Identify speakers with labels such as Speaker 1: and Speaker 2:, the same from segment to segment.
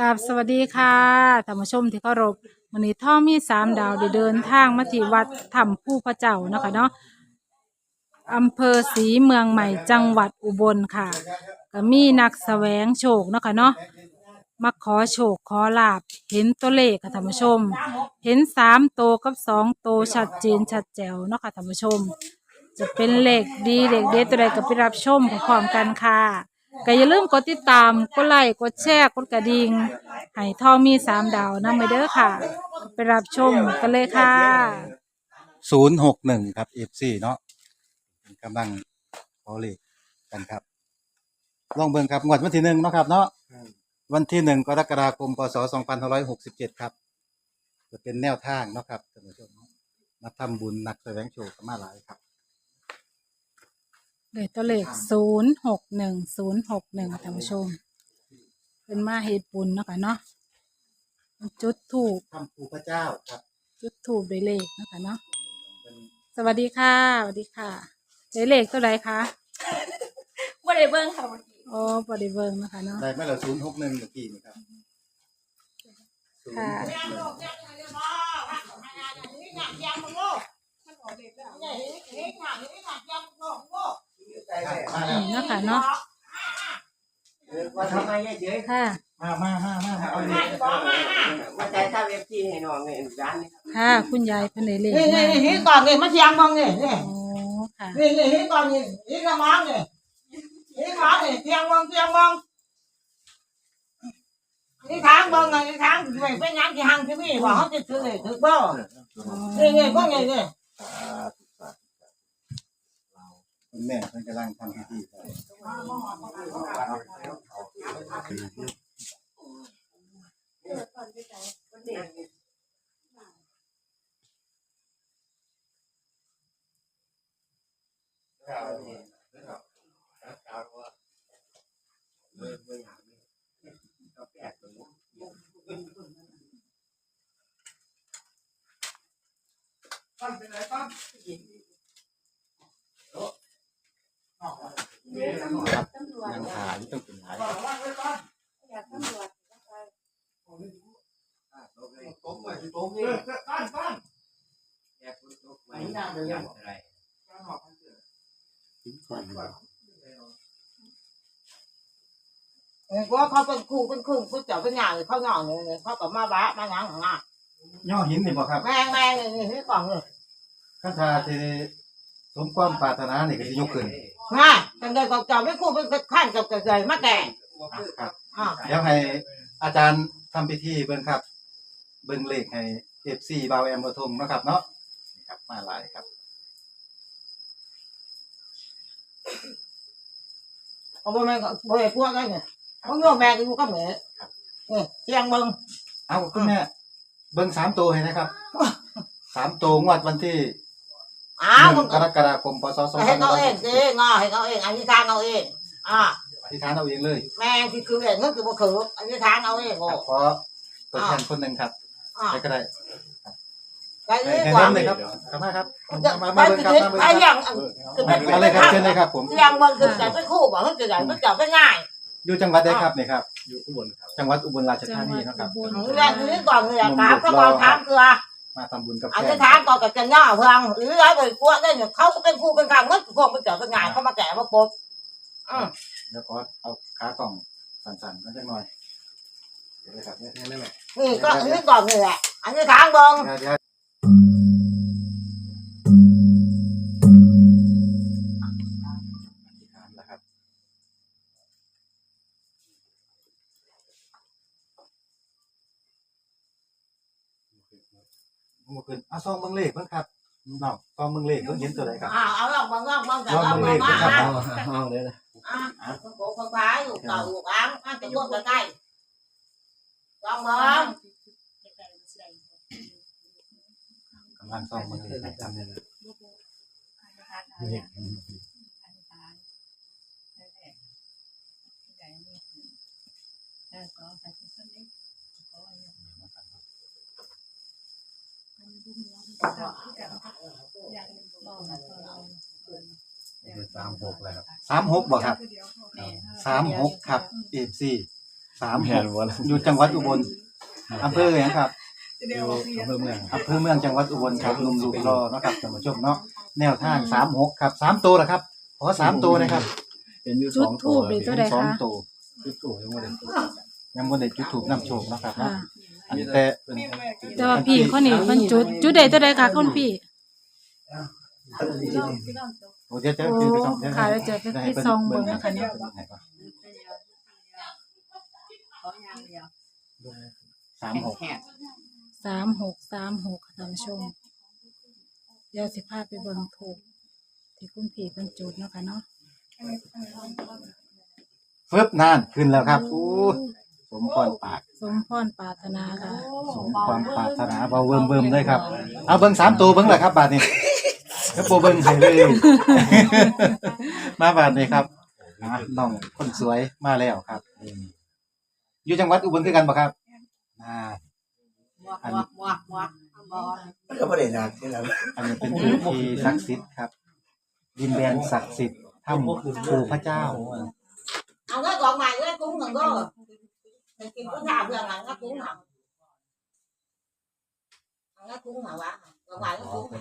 Speaker 1: กับสวัสดีค่ะท่านผู้ชมที่เคารพวันนี้ท่อมีสามดาวได้เดินทางมาที่วัดถ้ำผู้พระเจ้าเนาะคะเนาะอำเภอศรีเมืองใหม่จังหวัดอุบลค่ะก็มีนักแสวงโชคเนาะคะเนาะมาขอโชคขอลาบเห็นตัวเลขค่ะท่านผู้ชม เห็นสามโตวกับสองโตวชัดเจนชัดแจ๋วเนาะค่ะท่านผู้ชม จะเป็นเลขดีเลขเด็ดตัวใดก็ไปรับชมพร้อมๆกันค่ะ ก็อย่าลืมกดติดตาม กดไลค์ กดแชร์ กดกระดิ่งให้ทอมีสามดาวนะไปเด้อค่ะ ไปรับชมกันเลยค่ะ
Speaker 2: ศูนย์หกหนึ่งครับเอฟซีเนาะกำลังขอเลขกันครับ ลองเบิ่งครับงวดวันที่หนึ่งเนาะครับเนาะวันที่หนึ่งกรกฎาคมพศสองพันห้าร้อยหกสิบเจ็ดครับจะเป็นแนวทางเนาะครับท่านผู้ชมเนาะมาทำบุญหนักแสวงโชคกันมาหลายครับ
Speaker 1: เลยตัวเลขศูนย์หกหนึ่งศูนย์หกหนึ่งท่านผู้ชม เป็นมาเหตุบุญเนาะค่ะเนาะจุดถูก
Speaker 2: ทำภูพระเจ้าครับ
Speaker 1: จุดถูกได้เลขเนาะคะเนาะ
Speaker 2: เป็น
Speaker 1: สวัสดีค่ะสวัสดีค่ะได้เลขตัวใดคะ
Speaker 3: ว่าได้เบิ่งค่ะเมื่อกี้
Speaker 1: อ๋อบริเวณนาะคะเนาะ
Speaker 2: ได้ไหมล่ะศูนย์หกหนึ่งเมื่อกี้นี่ครับ
Speaker 1: ค่ะ
Speaker 2: มาแล้ว
Speaker 1: นี่เนาะค่ะเนาะ
Speaker 4: ว่าทำไมเฉย
Speaker 1: ค่ะ
Speaker 2: มามามามามาเอาเลข
Speaker 4: ๆว่าใจถ้าเว็บจีให้น้องเนี่ยร้านนี้
Speaker 1: ค่ะ คุณยายเพิ่นได้เลข
Speaker 5: นี่
Speaker 1: มา
Speaker 5: นี่นี่ก่อนนี่มาเชียงมองนี่นี่
Speaker 1: โอ้ค่ะ
Speaker 5: นี่นี่ก่อนนี่นี่กระมังนี่นี่มานี่เชียงมองเชียงมองนี่ทางบองไงนี่ทางไม่เป็นยังที่หางที่นี่ว่าเขาจะถือถือบ่
Speaker 1: อ๋อ
Speaker 5: นี่นี่พวกนี้นี่
Speaker 2: คุณแม่เพิ่นกำลังทำพิธีครับ ยังขายต้องเป็นขาย
Speaker 4: ไม่น่าเลยอะไร
Speaker 5: ก็เขาเป็นครูเป็นครึ่งผู้เจ้าเป็นหยังเขาหน่องนี่เขาก็มาบ้ามาหยังหงา
Speaker 2: ย่อหินนี่บ่ครับ
Speaker 5: แม่งแม่งนี่นี่ก่อนนี่
Speaker 2: คันธาที่สมความปรารถนานี่ก็สิยกขึ้น
Speaker 5: ฮะจังได๋ก็เจ้าเป็นครูเป็นขั้นกับเกยมาแก่
Speaker 2: ครับ
Speaker 5: อ่า
Speaker 2: เดี๋ยวให้อาจารย์ทำพิธีเบิ่งครับ เบิ่งเลขให้ FC บาวแอมบ่ทงเนาะครับเนาะนี่ครับมาหลายครับ
Speaker 5: เอาบ่แม่นก็บ่ให้พวกได้นี่เขาโยมแม่ก็อยู่กับแม่นี่เชียงเบิ่ง
Speaker 2: เอาคุณแม่เบิ่งสามตัวให้นะครับสามตัวงวดวันที่
Speaker 5: อ้าว
Speaker 2: ห
Speaker 5: มึ
Speaker 2: นึ่
Speaker 5: ง
Speaker 2: งกรกฎาคมพศ
Speaker 5: ให้เขาเองสิงอให้เขาเองอันนี้ทางเอาเองอ่า
Speaker 2: อธิษฐานเอาเองเลย
Speaker 5: แม่ที่คือเองก็คือบ่คืออันนี้ทางเอาเองโอ้
Speaker 2: ครับขอตัวแทนคนหนึ่งครับ
Speaker 5: อ่า
Speaker 2: ใครก็ได้
Speaker 5: ได้
Speaker 2: ให้
Speaker 5: ดี
Speaker 2: ให้
Speaker 5: กว่า
Speaker 2: เริ่มเลยครับกลับมาครับ
Speaker 5: จะ
Speaker 2: มา
Speaker 5: ไป
Speaker 2: มาเบิ่งครับ
Speaker 5: ที่
Speaker 2: มาเบิ่ง
Speaker 5: ไป
Speaker 2: ครับ
Speaker 5: อย่างคือ
Speaker 2: มา
Speaker 5: เป็น
Speaker 2: มาเลยครับเชิญเลยครับผม
Speaker 5: เชียงเบิ่งคือจะไปคู่บ่คือจะใหญ่มันจะไปง่าย
Speaker 2: อยู่จังหวัดใดครับนี่ครับอยู่อุบลครับจังหวัดอุบลราช
Speaker 1: จัง
Speaker 2: ธา
Speaker 1: ห
Speaker 2: นี
Speaker 1: วัด
Speaker 2: เนาะครับ
Speaker 1: อุบล
Speaker 5: เรื่องนี้ก่อนเลยถามเขาบอกถามเกลือ
Speaker 2: มาทำบุญกับ
Speaker 5: อัน
Speaker 2: แฟ
Speaker 5: นี้
Speaker 2: น
Speaker 5: ทางก็กับจะย่อเพิ่งหรืออะไรพวกนี้เนี่ยเขาก็เป็นคู่เป็นกลางมันพวกมันจะเป็นง่ายเขามาแก่มาปบอืม
Speaker 2: แล้วขอเอาขากล่องสั่นๆนั่นจังหน่อยเดี๋ยวเลยครับเนี่ยนี่แหละ
Speaker 5: นี่ก็อันนี้ก่อนนี่แหละอันนี้ทางเบิ่ง
Speaker 2: เดี๋ยวเดี๋ยวอธิษฐานแล้วครับ โอ้ขึ้นเอาซองเบิ่งเลขเบิ่งครับน้องซองเบิ่งเลขเบิ่งเห็นตัวไหนครับ
Speaker 5: อ่าเอาลองเบิ่งลองเบิ่งแต่
Speaker 2: ลอง
Speaker 5: เอา
Speaker 2: เบิ่งเล
Speaker 5: เบิ่ง
Speaker 2: ข
Speaker 5: มา
Speaker 2: นะครับ
Speaker 5: อะ
Speaker 4: เอาเลยนะ
Speaker 5: อะคนโบกคนฟ้าอยู่เก่าอยู่อ้างอะจะร่วมกันได้ลองเบิ่ง
Speaker 2: กำลังซองเบิ่งเลขนะครับเลข
Speaker 4: สามหกแล้วครับ
Speaker 2: สามหกบ่ครับสามหกครับเอฟซีสามห
Speaker 6: แม่
Speaker 2: ก
Speaker 6: นบ่ล่ะ
Speaker 2: อยู่จังหวัดอุบลอำเภอหยังครับ
Speaker 6: อยู่อำเภอเมือง
Speaker 2: อำเภอเมืองจังหวัดอุบลครับหนุ่มรูปรอเนาะครับท่านผู้ชมเนาะแนวทางสามหกครับสามตัวละครับขอสามตัวนะครับ
Speaker 6: เป็นอยู่
Speaker 1: จุ
Speaker 6: ส
Speaker 1: ด
Speaker 6: อง
Speaker 1: ทู
Speaker 6: ตัว
Speaker 1: บเลย
Speaker 6: นี่
Speaker 1: ตัวใด
Speaker 2: สอง
Speaker 1: คะ
Speaker 2: ตัว
Speaker 6: จุดถูกยังบ่ได้
Speaker 2: ยังบนได้จุดถูกนำโชคเนาะครับ
Speaker 1: ค่ะ
Speaker 2: เนาะ อันแต่
Speaker 6: เพิ่น
Speaker 1: แต่ว่าพี่คนนี้มันจุด จุดใดตัวใดคะคุณพี่
Speaker 2: โอ้เดี๋ยวจะ
Speaker 1: โอ้
Speaker 2: คือไปส่องเดี๋ยว
Speaker 1: ค่ะแล้วเจอที่ซองเบิ่งนะคะเนาะ
Speaker 2: สามหก
Speaker 1: สามหกสามหกท่านผู้ชม เดี๋ยวสิพาไปเบิ่งถูก ที่คุณพี่เป็นจุดเนาะค่ะเนาะ
Speaker 2: ฟึบนานขึ้นแล้วครับอู้สมควรปาก
Speaker 1: สมพรปรารถนาค่ะ
Speaker 2: สมความปรารถนาเบาเบิ่มเบิ่มเลยครับ เอาเบิ่งสามตัวเบิ่งแหละครับบาทนี้แล้วโปเบิ่งให้เลย มาบาทนี้ครับอะน้องคนสวยมาแล้วครับนี่อยู่จังหวัดอุบลคือกันบ่ครับอ่าอัน
Speaker 4: ก็ไม่ได้นานที่แล้ว
Speaker 2: อันนี้เป็นพื้นที่ศักดิ์สิทธิ์ครับ ดินแดนศักดิ์สิทธิ์ถ้ำปู่พระเจ้า
Speaker 5: เอา cái còn mày cái cúng thằng đó thì kiếm có nào giờ là nó cúng nào nó cúng nào bạn còn mày nó cúng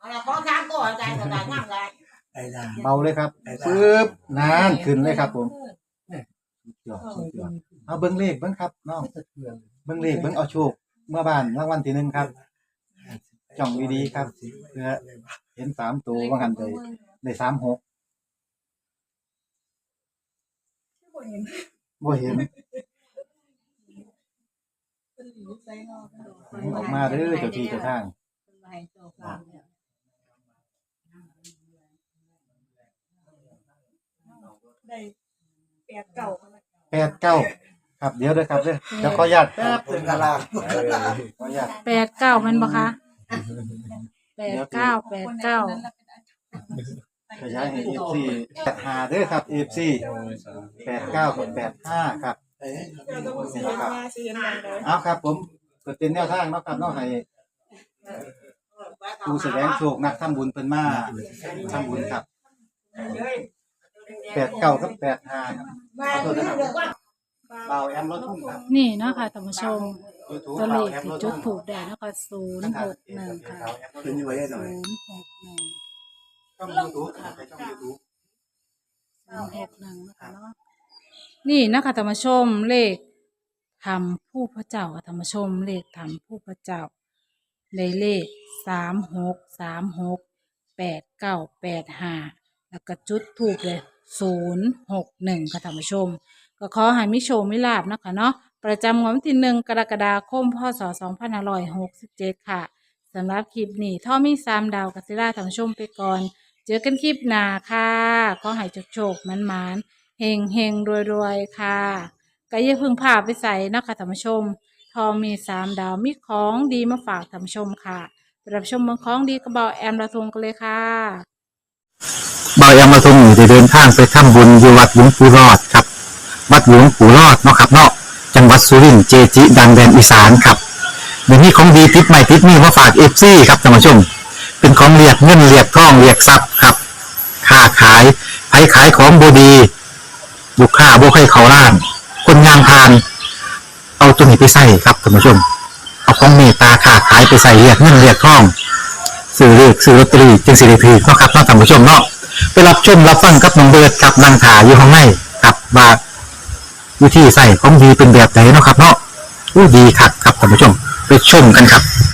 Speaker 5: là có khám có ở đây rồi là nhang lại
Speaker 4: ไอ้นาน
Speaker 2: เบาเลยครับปึ๊บนานขึ้นเลยครับ ผมยอดสุดยอดเอาเบิ้งเลขเบิ้งครับน้องเบิ้งเลขเบิ้งเอาโชคเมื่อบ้านรางวัลที่หนึ่งครับจ่องดีๆครับเพื่อเห็นสามตัวว่ากันเลยได้สามหก บ่เห็นออกมาเด้อเจ้าที่เจ้าทาง
Speaker 3: ได้แปดเก่า
Speaker 2: แปดเก้าครับเดี๋ยวเด้อครับเด้อเดี๋ยวขออนุญาตแป๊บ
Speaker 4: เป็นตาราง
Speaker 2: ขออนุญาต
Speaker 1: แปดเก้ามันบ่คะแปดเก้าแปดเก้า
Speaker 2: ขยายให้เอฟซีแปดห้าเด้อครับเอฟซีแปดเก้ากับแปดห้าครับ
Speaker 4: เอ้ย
Speaker 2: นี่นะครับเอาครับ ผมเปิดเป็นแนวทางเนาะครับเนาะให้ผู้แสดงโชคนักทำบุญเพิ่นมาทำบุญครับแปดเก้ากับแปดห้าครับ
Speaker 5: mà nó được quá
Speaker 2: เบาแอมรถทุ่งครับ
Speaker 1: นี่เนาะค่ะท่านผู้ชม
Speaker 2: YouTube
Speaker 1: ตัวเล
Speaker 2: เบา
Speaker 1: ข
Speaker 2: แอม
Speaker 1: ที่
Speaker 2: รถ
Speaker 1: จุ
Speaker 2: ทุ่
Speaker 1: ด
Speaker 2: ง
Speaker 1: ถูกได้นะคะศูนย์หกหนึ่งค่ะ
Speaker 4: เป็นยังไงหน่
Speaker 1: ศู
Speaker 4: อย
Speaker 1: นย์หกหนึ่ง
Speaker 2: ช่องยูทูบไปช่องยูทูบ
Speaker 1: ศูนย์หกหนึ่งนะคะเนาะนี่นะคะธรรมชมเลขทำผู้พระเจ้าค่ะธรรมชมเลขทำผู้พระเจ้าในเลขสามหกสามหกแปดเก้าแปดห้าแล้วก็จุดถูกเลยศูนย์หกหนึ่งค่ะธรรมชม ก็ขอให้มิโชคมิลาบนะคะเนาะประจำงวดวันที่หนึ่งกรกฎาคมพศสองพันห้าร้อยหกสิบเจ็ดค่ะสำหรับคลิปนี้ท่อมีสามดาวกัสิล่าธรรมชมไปก่อน เจอกันคลิปหน้าค่ะก็ให้โชคๆมันมานๆเฮงเฮงรวยรวยๆค่ะก็อย่าพึ่งพาไปใส่นะคะธรรมชม ทอมีสามดาวมีของดีมาฝากธรรมชมค่ะไปรับชมเมืองของดีกระเบาแอมระทงกันเลยค่ะ
Speaker 7: บายามาทงอยู่ได้เดินทางไปทำบุญอยู่วัดหลวงปู่รอดครับ วัดหลวงปู่รอดเนาะครับเนาะจังหวัดสุรินทร์เจจิ ดังแดนอีสานครับเดี๋ยวนี้ของดีติดใหม่ติดนี่มาฝากเอฟซีครับท่านผู้ชม เป็นของเรียกเงินเรียกทองเรียกทรัพย์ครับค้าขายไผขายของบดีลูกค้าบ่ให้เขาล้าน คนงานพาน เอาตัวนี้ไปใส่ครับท่านผู้ชม เอาของเมตตาค้าขายไปใส่เรียกเงินเรียกทองซื้อเลขซื้อลอตเตอรี่จึงสิริพีเนาะครับท่านผู้ชมเนาะไปรับชมรับฟังกับน้องเบิร์ดกับนางถาอยู่ข้างในกับว่าวิธีใส่ของดีเป็นแบบไหนเนาะครับ เนาะอู้ดีคักครับท่านผู้ชม ไปชมกันครับ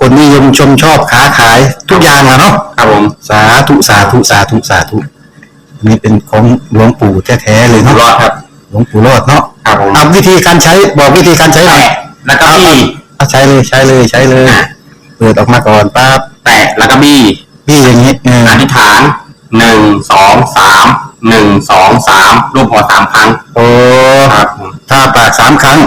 Speaker 7: คนนิยมชมชอบค้าขายทุกอย่างอะเนาะ
Speaker 8: ครับผม
Speaker 7: สาธุสาธุสาธุสาธุอันนี่เป็นของหลวงปู่แท้ๆเลย
Speaker 8: อยู่
Speaker 7: เนาะ
Speaker 8: รอดครับ
Speaker 7: หลวงปู่รอดเนาะ
Speaker 8: ครับผม
Speaker 7: เอาวิธีการใช้บอกวิธีการใช้หน่อย
Speaker 8: แตะแล้วก็บี้
Speaker 7: เอาใช้เลยใช้เลยใช้เลยเปิดออกมาก่อนปั๊บ
Speaker 8: แตะแล้วก็บี้
Speaker 7: พี่อย่างนี้เออ
Speaker 8: อธิษฐานหนึ่งสองสามหนึ่งสองสามรูปหัวสามครั้ง
Speaker 7: โอ้
Speaker 8: ครับผม
Speaker 7: ถ้าปากสามครั้ง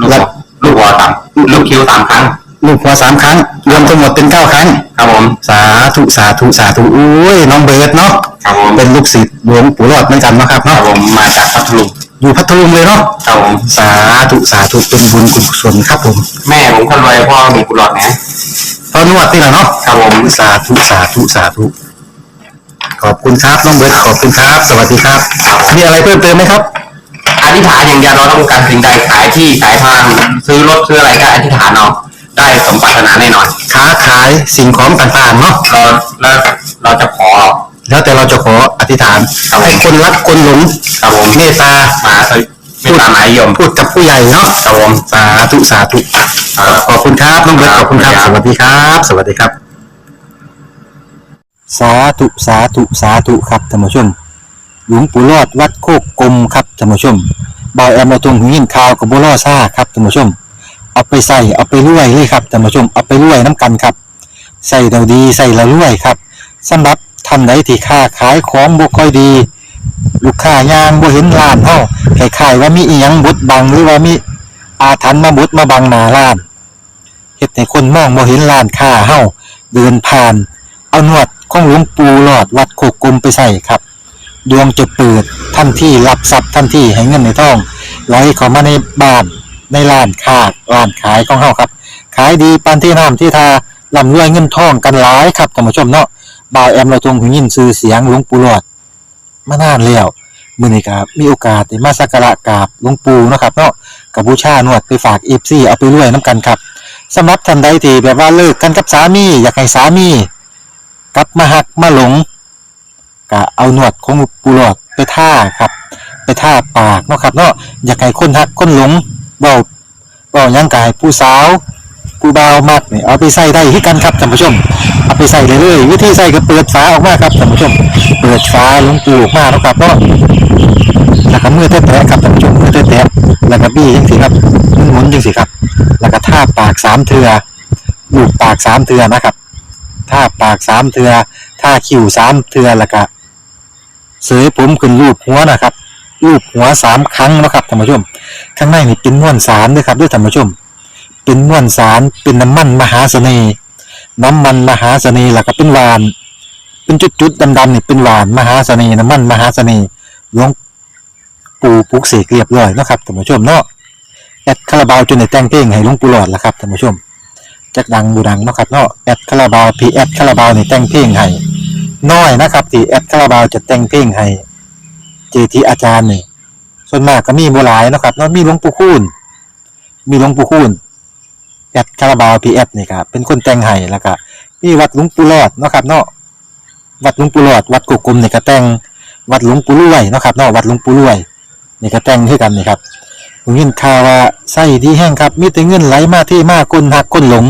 Speaker 8: ลูกหัวลูกหัวสามลูกคิ้วสามครั้ง
Speaker 7: ลูกหัวสามครั้ง รวมทั้งหมดเป็นเก้าครั้ง
Speaker 8: ครับผม
Speaker 7: สาธุสาธุสาธุอุ้ยน้องเบิร์ดเนาะ
Speaker 8: ครับผม
Speaker 7: เป็นลูกศิษย์หลวงปู่รอดเหมือนกันเนาะครับ
Speaker 8: ครับ
Speaker 7: เนาะ
Speaker 8: ผมมาจากพัทลุง
Speaker 7: อยู่พัทลุงเลยเนาะ
Speaker 8: ครับผม
Speaker 7: สาธุสาธุเป็นบุญกุศลครับผม
Speaker 8: แม่ผมคนรวยพ่อมีกุหลาบนะ
Speaker 7: ตอนนวดนี่แหละเนาะ
Speaker 8: ครับผม
Speaker 7: สาธุสาธุสาธุขอบคุณครับน้องเบิร์ดขอบคุณครับ สวัสดีครับมีอะไรเพิ่มเติมไหมครับ
Speaker 8: อธิษฐานอย่างเดียวเราต้องการสิ่งใดขายที่ขายทาง ซื้อรถซื้ออะไรก็อธิษฐานเอา ได้สมปรารถนาแน่นอน
Speaker 7: ค้าขายสิ่งของต่างๆเนาะ
Speaker 8: เราแล้วเราจะขอ
Speaker 7: แล้วแต่เราจะขออธิษฐาน
Speaker 8: ครับผม
Speaker 7: ให้คนรักคนหลง
Speaker 8: ครับผม
Speaker 7: เมตตา
Speaker 8: มาสวิไม่ตามหมายยม
Speaker 7: พูดกับผู้ใหญ่เนาะ
Speaker 8: ครับผม
Speaker 7: สาธุสาธุขอบคุณครับน้องเบิร์ตขอบคุณครับสวัสดีครับ สวัสดีครับ สาธุสาธุสาธุครับท่านผู้ชม หลวงปู่รอดวัดโคกกลมครับท่านผู้ชมบอยแอมมาตรงหูยินข่าวกับบัวล่อซ่าครับท่านผู้ชม เอาไปใส่เอาไปรวยเลยครับท่านผู้ชมเอาไปรวยน้ำกันครับใส่เราดีใส่เรารวยครับสำหรับท่านใดที่ค้าขายของบ่ค่อยดี ลูกค้ายางบ่เห็นร้านเฮาคล้ายว่ามีอีหยังบดบังหรือว่ามีอาถรรพ์มาบดมาบังหน้าร้านเฮ็ดให้คนมองบ่เห็นร้านค้าเฮาเดินผ่าน เอาหนวดของหลวงปู่หลอดวัดโคกกลมไปใส่ครับ ดวงจะเปิดทันที่รับทรัพย์ทันที่ให้เงินในท้องไหลเข้ามาในบ้าน ในร้านค้าร้านขายของเฮาครับ ขายดีปานที่น้ำที่ทาร่ำรวยเงินทองกันหลายครับท่านผู้ชมเนาะบ่าวแอมเราทรงหูยินชื่อเสียงหลวงปู่หลอดมานานแล้วมื้อนี้ก็มีโอกาสได้มาสักการะกราบหลวงปู่เนาะครับเนาะกับบูชานวดไปฝาก FC เอาไปรวยน้ำกันครับสำหรับท่านใดที่แบบว่าเลิกกันกับสามี อยากให้สามีกลับมาหักมาหลงก็เอาหนวดของปูหลอดไปท่าครับ ไปท่าปากเนาะครับเนาะอยากให้คนหักคนหลง เบาเบาหยังกายผู้สาวผู้บ่ามักเนี่ยเอาไปใส่ได้ที่กันครับท่านผู้ชม เอาไปใส่เลยเลยวิธีใส่ก็เปิดฝาออกมาครับท่านผู้ชม เปิดฝาลงปูออกมาเนาะครับเนาะแล้วก็มือแตะๆครับท่านผู้ชมมือแตะๆแล้วก็บี้จังสิครับหมุนๆจังสิครับ แล้วก็ท่าปากสามเทือลูบปากสามเทือนะครับท่าปากสามเทือท่าคิ้วสามเทือแล้วก็เสยผมขึ้นรูปหัวนะครับ รูปหัวสามครั้งนะครับท่านผู้ชม ข้างในนี่เป็นม้วนสารด้วยครับด้วยท่านผู้ชม เป็นม้วนสารเป็นน้ำมันมหาเสน่ห์น้ำมันมหาเสน่ห์ล้วก็เป็นหวาน เป็นจุดๆดำๆนี่เป็นหวานมหาเสน่ห์น้ำมันมหาเสน่ห์หลวงปู่ปุกเสกเรียบร้อยนะครับท่านผู้ชมเนาะแอดคาราบาวจนในแต่งเพลงให้หลวงปู่หลอดละครับท่านผู้ชมจักดังบูดังนะครับเนาะแอดคาราบาวพีแอดคาราบาวนี่แต่งเพลงให้น้อยนะครับที่แอดคาราบาวจะแต่งเพลงให้ เจทีอาจารย์นี่ส่วนมากก็มีบ่หลายนาะครับเนาะมีหลวงปู่คูณมีหลวงปู่คูณแอดคาราบาวพีแอดนี่ครับเป็นคนแต่งให้แล้วก็มีวัดหลวงปู่รอดเนาะครับเนาะวัดหลวงปู่รอด วัดกุกกลมนี่ก็แต่งวัดหลวงปู่รวยเนาะครับเนาะวัดหลวงปู่รวยนี่ก็แต่งคือกันนี่ครับผมยินข่าวว่าไส้ดีแห้งครับมีแต่เงินไหลมาที่มากคนหักคนหลง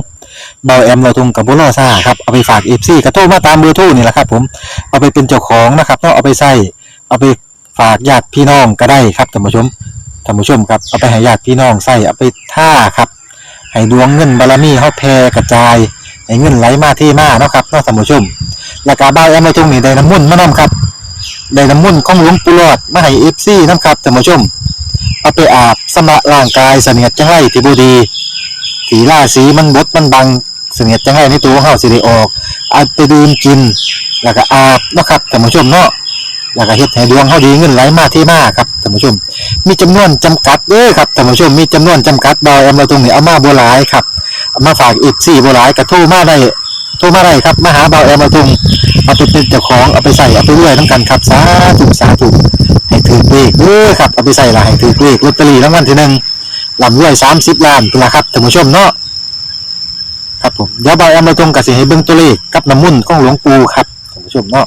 Speaker 7: เบาแอมเราทงกับบุรอซ่าครับเอาไปฝากเอฟซีกระโทรมาตามเบอร์โทรนี่แหละครับผมเอาไปเป็นเจ้าของนะครับเนาะเอาไปใส่เอาไป ฝากญาติพี่น้องก็ได้ครับท่านผู้ชมท่านผู้ชมครับเอาไปให้ญาติพี่น้องใส่เอาไปท่าครับ ให้ดวงเงินบารมีเฮาแผ่กระจาย ให้เงินไหลมาที่มาเนาะครับเนาะท่านผู้ชมแล้วก็เบาแอมเราทงนี่ได้น้ำมุ่นมานํครับได้น้ำมุ่นของหลวงปู่หลอดมาให้เอฟซีนํครับท่านผู้ชม เอาไปอาบสำระร่างกายเสนียดจังไรที่บูดีสีล่าสีมันบดมันบังเสนียดจังไรในตัวเฮาสิได้ออกเอาไปดื่มกิน แล้วก็อาบเนาะครับท่านผู้ชมเนาะ แล้วก็เฮ็ดให้ดวงเฮาดีเงินไหลมาที่มาครับท่านผู้ชม มีจำนวนจำกัดเด้อครับท่านผู้ชมมีจำนวนจำกัดดอยเอามาตรงนี้เอามาบ่หลายครับมาฝากอีก4บ่หลายก็โทรมาได้โทรมาได้ครับมาหาเบาแอมมาตรงเอาไปเป็นเจ้าของเอาไปใส่เอาไปรวยนํกันครับสาธุสาธุให้ถือเลขเด้อครับเอาไปใส่ละให้ถือเลขลอตเตอรี่รางวัลที่หนึ่งลำรวยสามสิบล้านเป็นละครับท่านผู้ชมเนาะครับผมเดี๋ยวบอยเอามาตรงกับสิให้เบิ่งตัวเลขกับน้ำมุ่นของหลวงปู่ครับท่านผู้ชมเนาะ